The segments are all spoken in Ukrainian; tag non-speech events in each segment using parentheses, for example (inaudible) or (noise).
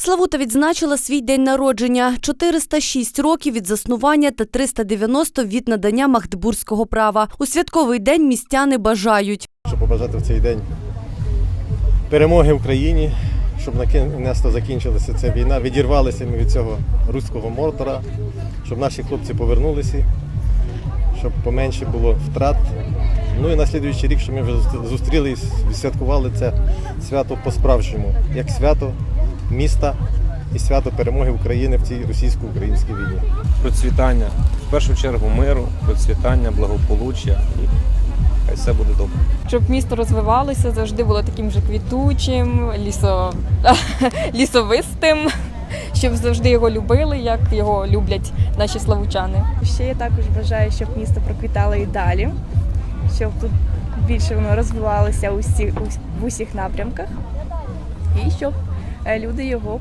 Славута відзначила свій день народження – 406 років від заснування та 390 від надання магдебурзького права. У святковий день містяни бажають. щоб побажати в цей день перемоги в Україні, щоб накінець закінчилася ця війна, відірвалися ми від цього руського мортора, щоб наші хлопці повернулися, щоб поменше було втрат. Ну і на слідуючий рік, щоб ми вже зустріли і відсвяткували це свято по-справжньому, як свято міста і свято перемоги України в цій російсько-українській війні. процвітання, в першу чергу миру, процвітання, благополуччя і хай все буде добре. щоб місто розвивалося, завжди було таким же квітучим, лісо... (laughs) лісовистим, щоб завжди його любили, як його люблять наші славучани. Ще я також бажаю, щоб місто проквітало і далі, щоб тут більше воно розвивалося у всіх, в усіх напрямках, і щоб люди його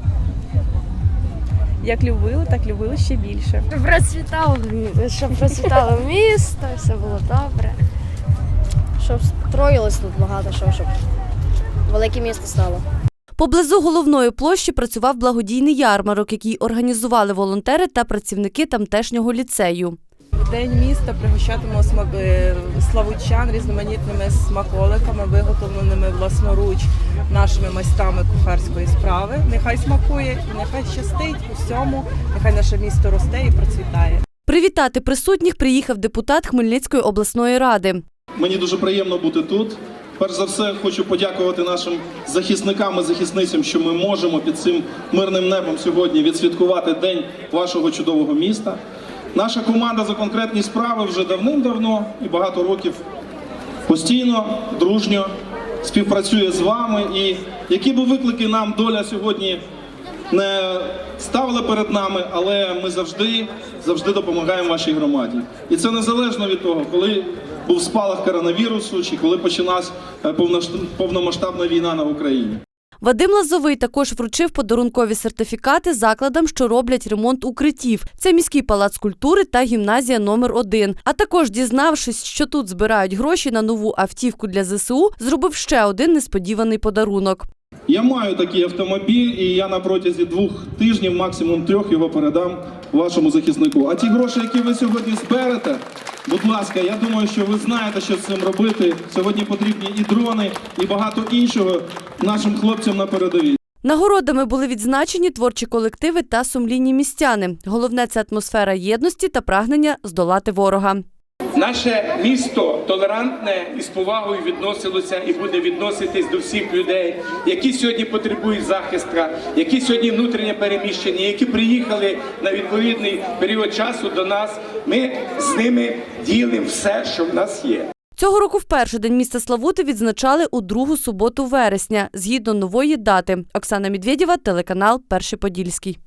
як любили, так любили ще більше. Щоб процвітало, щоб процвітало місто, все було добре. Щоб строїлось тут багато що, щоб велике місто стало. Поблизу головної площі працював благодійний ярмарок, який організували волонтери та працівники тамтешнього ліцею. День міста пригощатимемо смак- е, славучан різноманітними смаколиками, виготовленими власноруч нашими майстрами кухарської справи. Нехай смакує і нехай щастить усьому, нехай наше місто росте і процвітає. Привітати присутніх приїхав депутат Хмельницької обласної ради. Мені дуже приємно бути тут. Перш за все, хочу подякувати нашим захисникам і захисницям, що ми можемо під цим мирним небом сьогодні відсвяткувати день вашого чудового міста. Наша команда за конкретні справи вже давним-давно і багато років постійно, дружньо співпрацює з вами. І які би виклики нам доля сьогодні не ставила перед нами, але ми завжди, завжди допомагаємо вашій громаді. І це незалежно від того, коли був спалах коронавірусу чи коли почалась е, повномасштабна війна на Україні. Вадим Лазовий також вручив подарункові сертифікати закладам, що роблять ремонт укриттів. Це міський палац культури та гімназія номер 1 А також, дізнавшись, що тут збирають гроші на нову автівку для ЗСУ, зробив ще один несподіваний подарунок. Я маю такий автомобіль, і я на протязі двох тижнів, максимум трьох, його передам вашому захиснику. А ті гроші, які ви сьогодні зберете, будь ласка, я думаю, що ви знаєте, що з цим робити. Сьогодні потрібні і дрони, і багато іншого нашим хлопцям на передовій. Нагородами були відзначені творчі колективи та сумлінні містяни. Головне це атмосфера єдності та прагнення здолати ворога. Наше місто толерантне і з повагою відносилося і буде відноситись до всіх людей, які сьогодні потребують захисту, які сьогодні внутрішньо переміщені, які приїхали на відповідний період часу до нас. Ми з ними ділимо все, що в нас є. Цього року вперше День міста Славути відзначали у другу суботу вересня, згідно нової дати. Оксана Медведєва, телеканал Перший Подільський.